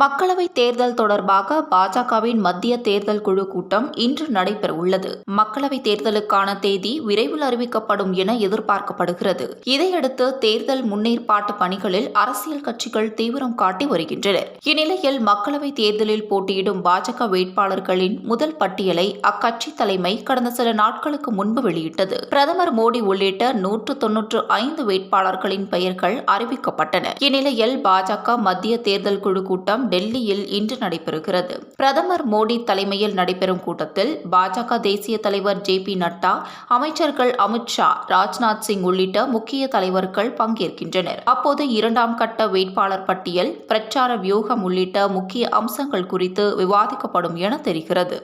மக்களவை தேர்தல் தொடர்பாக பாஜகவின் மத்திய தேர்தல் குழு கூட்டம் இன்று நடைபெறவுள்ளது. மக்களவை தேர்தலுக்கான தேதி விரைவில் அறிவிக்கப்படும் என எதிர்பார்க்கப்படுகிறது. இதையடுத்து தேர்தல் முன்னேற்பாட்டு பணிகளில் அரசியல் கட்சிகள் தீவிரம் காட்டி வருகின்றனர். இந்நிலையில் மக்களவை தேர்தலில் போட்டியிடும் பாஜக வேட்பாளர்களின் முதல் பட்டியலை அக்கட்சி தலைமை கடந்த சில நாட்களுக்கு முன்பு வெளியிட்டது. பிரதமர் மோடி உள்ளிட்ட நூற்று தொன்னூற்று ஐந்து வேட்பாளர்களின் பெயர்கள் அறிவிக்கப்பட்டன. இந்நிலையில் பாஜக மத்திய தேர்தல் குழு கூட்டம் கூட்டம் டெல்லியில் இன்று நடைபெறுகிறது. பிரதமர் மோடி தலைமையில் நடைபெறும் கூட்டத்தில் பாஜக தேசிய தலைவர் ஜே பி நட்டா அமைச்சர்கள் அமித்ஷா ராஜ்நாத் சிங் உள்ளிட்ட முக்கிய தலைவர்கள் பங்கேற்கின்றனர். அப்போது இரண்டாம் கட்ட வேட்பாளர் பட்டியல் பிரச்சார வியூகம் உள்ளிட்ட முக்கிய அம்சங்கள் குறித்து விவாதிக்கப்படும் என தெரிகிறது.